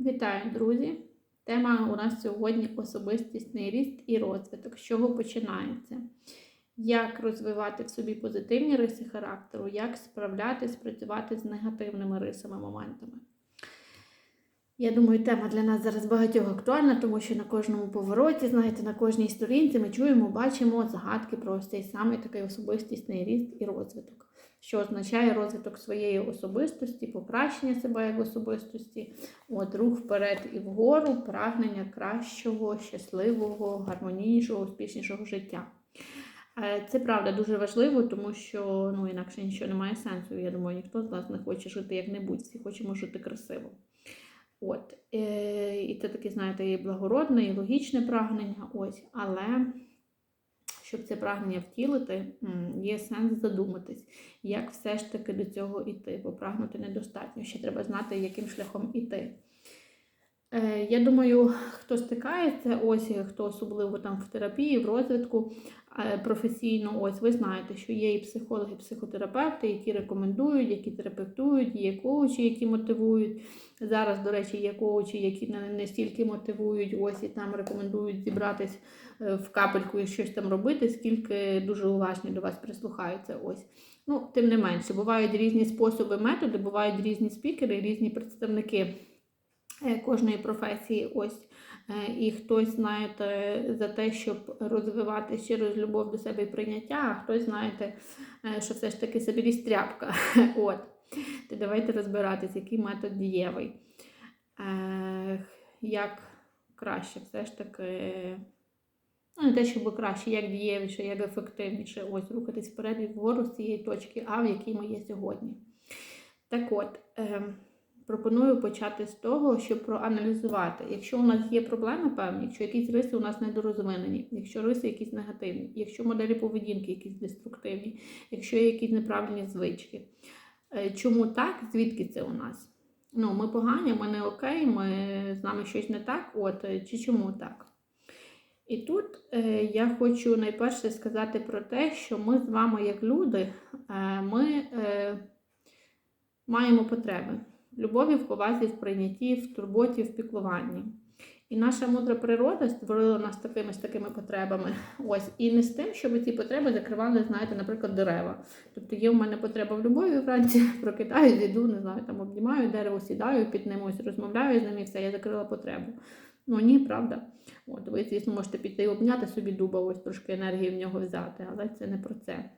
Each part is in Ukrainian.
Вітаю, друзі! Тема у нас сьогодні особистісний ріст і розвиток. З чого починається? Як розвивати в собі позитивні риси характеру, як справлятись, працювати з негативними рисами, моментами. Я думаю, тема для нас зараз багатьох актуальна, тому що на кожному повороті, знаєте, на кожній сторінці ми чуємо, бачимо загадки про цей самий такий особистісний ріст і розвиток, що означає розвиток своєї особистості, покращення себе як особистості, от рух вперед і вгору, прагнення кращого, щасливого, гармонійнішого, успішнішого життя. Е, Це правда дуже важливо, тому що ну, інакше нічого немає сенсу. Я думаю, ніхто з нас не хоче жити як-небудь, всі хочемо жити красиво. От, е, І це таке, знаєте, і благородне, і логічне прагнення. Ось, але щоб це прагнення втілити, є сенс задуматись, як все ж таки до цього йти, бо прагнути недостатньо. Ще треба знати, яким шляхом іти. Е, Я думаю, хто стикається, ось хто особливо там в терапії, в розвитку е, професійно, ось ви знаєте, що є і психологи, і психотерапевти, які рекомендують, які терапевтують, є коучі, які мотивують. Зараз, до речі, є коучі, які не, стільки мотивують, ось і там рекомендують зібратись е, в капельку і щось там робити, скільки дуже уважні до вас прислухаються. Ось. Ну, тим не менше, бувають різні способи, методи, бувають різні спікери, різні представники е, кожної професії. Ось. Е, І хтось, знаєте, за те, щоб розвивати щиру любов до себе і прийняття, а хтось, знаєте, е, що все ж таки собі тряпка. От. То давайте розбиратись, який метод дієвий. Е, Як краще, все ж таки, ну, не те, щоб краще, як дієвіше, як ефективніше, ось рухатись вперед і вгору з цієї точки А, в якій ми є сьогодні. Так от, е, пропоную почати з того, щоб проаналізувати, якщо у нас є проблеми певні, якщо якісь риси у нас недорозвинені, якщо риси якісь негативні, якщо моделі поведінки якісь деструктивні, якщо є якісь неправильні звички. Е, Чому так? Звідки це у нас? Ну, ми погані, ми не окей, ми з нами щось не так, от е, чи чому так? І тут е, я хочу найперше сказати про те, що ми з вами, як люди, ми маємо потреби любові, в повазі, в прийнятті, в турботі, в піклуванні. І наша мудра природа створила нас такими з такими потребами. Ось і не з тим, щоб ці потреби закривали, знаєте, наприклад, дерева. Тобто є в мене потреба в любові вранці, прокидаюсь, йду, не знаю, там обнімаю дерево, сідаю, під ним розмовляю з ним і все, я закрила потребу. Ну ні, правда. От ви, звісно, можете піти і обняти собі дуба, ось трошки енергії в нього взяти, але це не про це.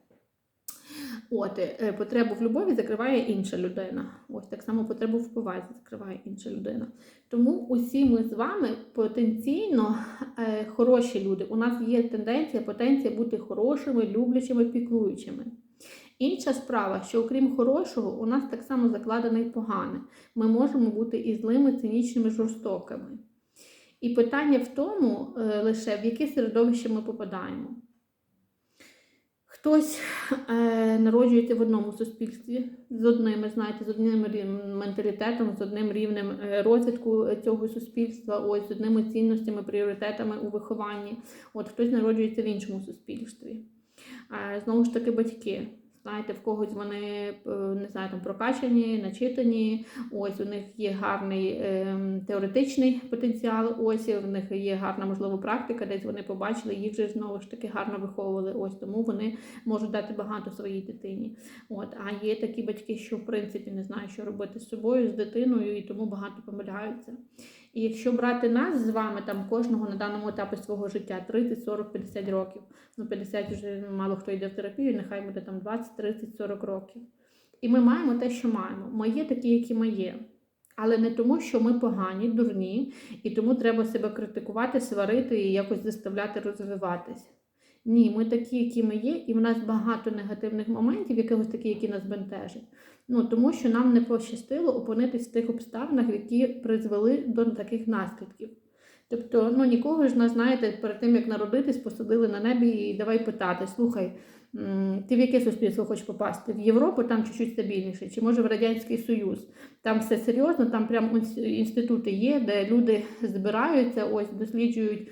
От, е, потребу в любові закриває інша людина. Ось так само потребу в повазі закриває інша людина. Тому усі ми з вами потенційно е, хороші люди. У нас є тенденція, потенція бути хорошими, люблячими, піклуючими. Інша справа, що окрім хорошого, у нас так само закладене і погане. Ми можемо бути і злими, цинічними, жорстокими. І питання в тому е, лише, в яке середовище ми попадаємо. Хтось е, народжується в одному суспільстві з одним, знаєте, з одним менталітетом, з одним рівнем е, розвитку цього суспільства, ось з одними цінностями, пріоритетами у вихованні. От хтось народжується в іншому суспільстві. Е, знову ж таки, батьки. Знаєте, в когось вони е, не знаю, там прокачані, начитані. Ось у них є гарний е, теоретичний потенціал. Ось в них є гарна можливо практика, десь вони побачили, їх же знову ж таки гарно виховували. Ось тому вони можуть дати багато своїй дитині. От а є такі батьки, що в принципі не знають, що робити з собою, з дитиною, і тому багато помиляються. І якщо брати нас з вами, там кожного на даному етапі свого життя 30, 40, 50 років. Ну, 50 вже мало хто йде в терапію, нехай буде там 20, 30, 40 років. І ми маємо те, що маємо. Ми є такі, які ми є. Але не тому, що ми погані, дурні, і тому треба себе критикувати, сварити і якось заставляти розвиватися. Ні, ми такі, які ми є, і в нас багато негативних моментів, якихось такі, які нас бентежать. Ну тому що нам не пощастило опинитись в тих обставинах, які призвели до таких наслідків. Тобто, ну нікого ж нас, знаєте, перед тим як народитись, посадили на небі і давай питати: слухай, ти в яке суспільство хочеш попасти? В Європу там чуть-чуть стабільніше, чи може в Радянський Союз? Там все серйозно, там прям інститути є, де люди збираються, ось досліджують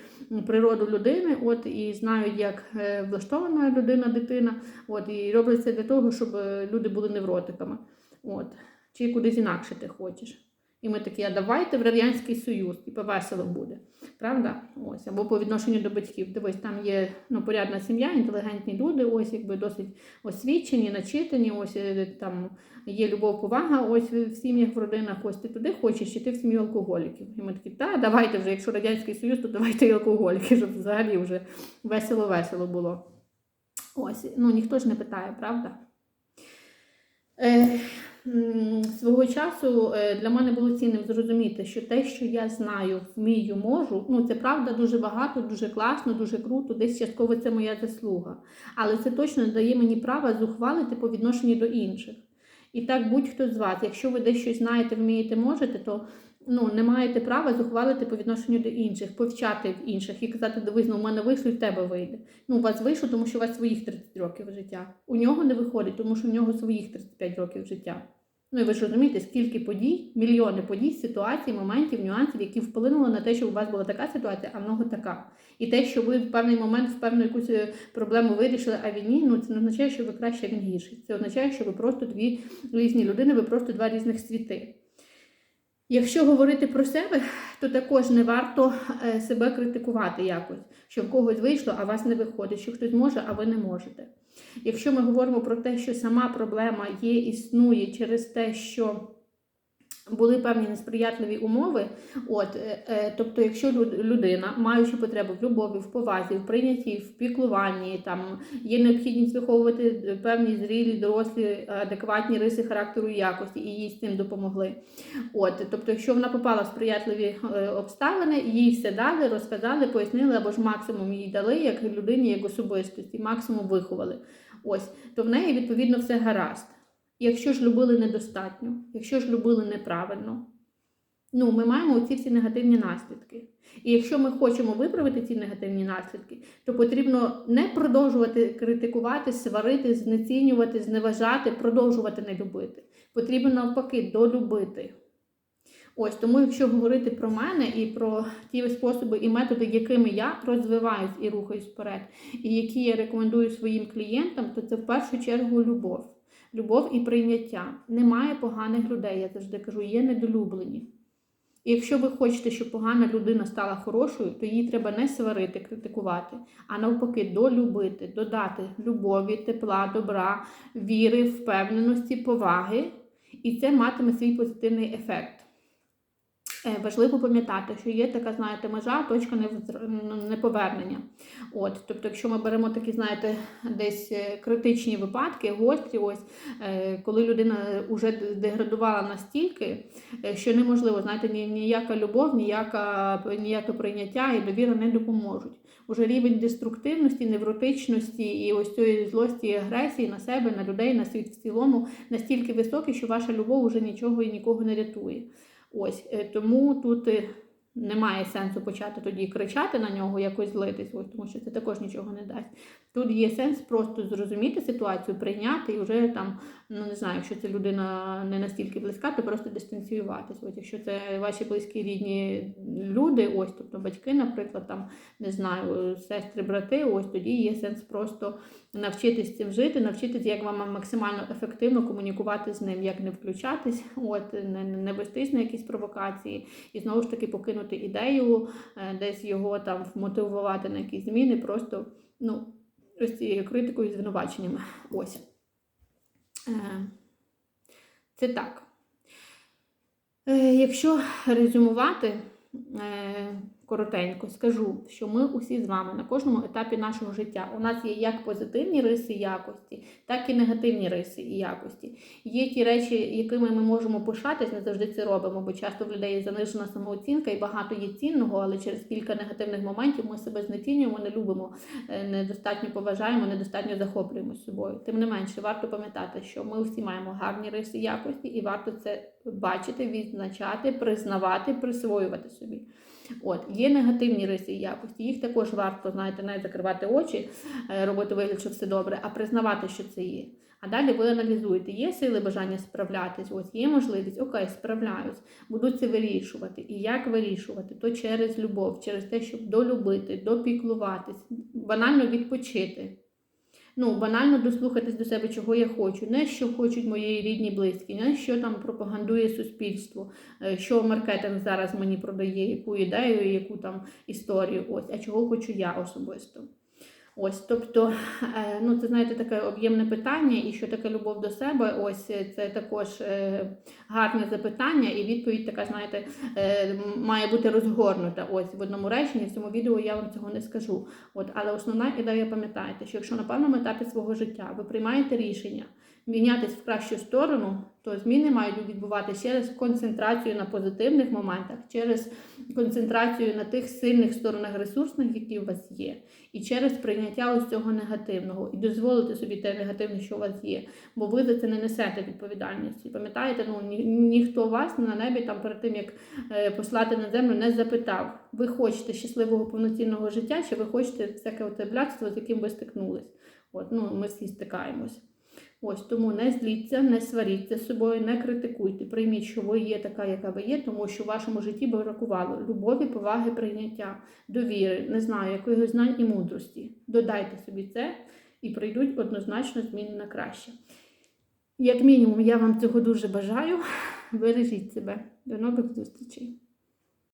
природу людини, от і знають, як е, влаштована людина, дитина, от і роблять це для того, щоб е, люди були невротиками. От. Чи кудись інакше ти хочеш. І ми такі, а давайте в Радянський Союз, типу весело буде. Правда? Ось, або по відношенню до батьків. Дивись, там є ну, порядна сім'я, інтелігентні люди, ось якби досить освічені, начитані, ось е, там є любов, повага, ось в сім'ях, в родинах, ось ти туди хочеш, чи ти в сім'ю алкоголіків. І ми такі, та давайте вже, якщо Радянський Союз, то давайте і алкоголіки, щоб взагалі вже весело-весело було. Ось, ну ніхто ж не питає, правда? Свого часу е, для мене було цінним зрозуміти, що те, що я знаю, вмію, можу, ну це правда дуже багато, дуже класно, дуже круто, десь частково це моя заслуга. Але це точно не дає мені права зухвалити по відношенню до інших. І так будь-хто з вас, якщо ви десь щось знаєте, вмієте, можете, то ну, не маєте права зухвалити по відношенню до інших, повчати в інших і казати, дивись, ну, у мене вийшло і в тебе вийде. Ну, у вас вийшло, тому що у вас своїх 30 років життя. У нього не виходить, тому що у нього своїх 35 років життя. Ну і ви ж розумієте, скільки подій, мільйони подій, ситуацій, моментів, нюансів, які вплинули на те, що у вас була така ситуація, а в нього така. І те, що ви в певний момент в певну якусь е, проблему вирішили, а він ні, ну це не означає, що ви краще, він гірший. Це означає, що ви просто дві різні людини, ви просто два різних світи. Якщо говорити про себе, то також не варто е, себе критикувати якось, що в когось вийшло, а вас не виходить, що хтось може, а ви не можете. Якщо ми говоримо про те, що сама проблема є, існує через те, що були певні несприятливі умови, от, е, е, тобто, якщо людина, маючи потребу в любові, в повазі, в прийнятті, в піклуванні, там є необхідність виховувати е, певні зрілі, дорослі, адекватні риси характеру і якості, і їй з цим допомогли. От, тобто, якщо вона попала в сприятливі обставини, їй все дали, розказали, пояснили, або ж максимум їй дали, як людині, як особистості, максимум виховали. Ось, то в неї відповідно все гаразд. Якщо ж любили недостатньо, якщо ж любили неправильно, ну ми маємо ці всі негативні наслідки. І якщо ми хочемо виправити ці негативні наслідки, то потрібно не продовжувати критикувати, сварити, знецінювати, зневажати, продовжувати не любити. Потрібно навпаки долюбити. Ось тому, якщо говорити про мене і про ті способи і методи, якими я розвиваюсь і рухаюсь вперед, і які я рекомендую своїм клієнтам, то це в першу чергу любов. Любов і прийняття. Немає поганих людей, я завжди кажу, є недолюблені. І якщо ви хочете, щоб погана людина стала хорошою, то її треба не сварити, критикувати, а навпаки, долюбити, додати любові, тепла, добра, віри, впевненості, поваги, і це матиме свій позитивний ефект. Е, Важливо пам'ятати, що є така, знаєте, межа, точка неповернення. От, тобто, якщо ми беремо такі, знаєте, десь е, критичні випадки, гострі, ось е, коли людина вже деградувала настільки, що неможливо, знаєте, ніяка любов, ніяка, ніяке прийняття і довіра не допоможуть. Уже рівень деструктивності, невротичності і ось цієї злості і агресії на себе, на людей, на світ в цілому настільки високий, що ваша любов уже нічого і нікого не рятує. Ось е, тому тут е, немає сенсу почати тоді кричати на нього, якось злитись, ось тому що це також нічого не дасть. Тут є сенс просто зрозуміти ситуацію, прийняти і вже там, ну не знаю, якщо ця людина не настільки близька, то просто дистанціюватись. Ось якщо це ваші близькі рідні люди, ось тобто батьки, наприклад, там не знаю, сестри, брати, ось тоді є сенс просто навчитись цим жити, навчитись, як вам максимально ефективно комунікувати з ним, як не включатись, от не, не вестись на якісь провокації, і знову ж таки покинути ідею, е, десь його там вмотивувати на якісь зміни, просто ну, ось цією критикою і звинуваченнями. Ось. Е, Це так. Е, Якщо резюмувати коротенько, скажу, що ми усі з вами на кожному етапі нашого життя. У нас є як позитивні риси якості, так і негативні риси і якості. Є ті речі, якими ми можемо пишатись, не завжди це робимо, бо часто в людей занижена самооцінка і багато є цінного, але через кілька негативних моментів ми себе знецінюємо, не любимо, е, недостатньо поважаємо, недостатньо захоплюємося собою. Тим не менше, варто пам'ятати, що ми всі маємо гарні риси якості, і варто це бачити, відзначати, признавати, присвоювати собі. От, є негативні риси і якості, їх також варто, знаєте, не закривати очі, е, робити вигляд, що все добре, а признавати, що це є. А далі ви аналізуєте, є сили бажання справлятись, ось є можливість, окей, справляюсь, буду це вирішувати. І як вирішувати? То через любов, через те, щоб долюбити, допіклуватись, банально відпочити. Ну, банально дослухатись до себе, чого я хочу, не що хочуть мої рідні близькі, не що там пропагандує суспільство, е, що маркетинг зараз мені продає, яку ідею, яку там історію. Ось, а чого хочу я особисто. Ось, тобто, е, ну це знаєте, таке об'ємне питання, і що таке любов до себе, ось е, це також е, гарне запитання, і відповідь така, знаєте, має бути розгорнута. Ось в одному реченні. В цьому відео я вам цього не скажу. От, але основна ідея пам'ятайте, що якщо на певному етапі свого життя ви приймаєте рішення мінятись в кращу сторону, то зміни мають відбуватися через концентрацію на позитивних моментах, через концентрацію на тих сильних сторонах ресурсних, які у вас є, і через прийняття ось цього негативного, і дозволити собі те негативне, що у вас є, бо ви за це не несете відповідальності. Пам'ятаєте, ну ні, ніхто вас на небі там перед тим як е, послати на землю не запитав, ви хочете щасливого повноцінного життя, чи ви хочете всяке оте блядство, з яким ви стикнулись. От, ну, ми всі стикаємось. Ось тому не зліться, не сваріться з собою, не критикуйте. Прийміть, що ви є така, яка ви є, тому що в вашому житті би бракувало любові, поваги, прийняття, довіри, не знаю, якихось знань і мудрості. Додайте собі це і прийдуть однозначно зміни на краще. Як мінімум, я вам цього дуже бажаю. Бережіть себе. До нових зустрічей!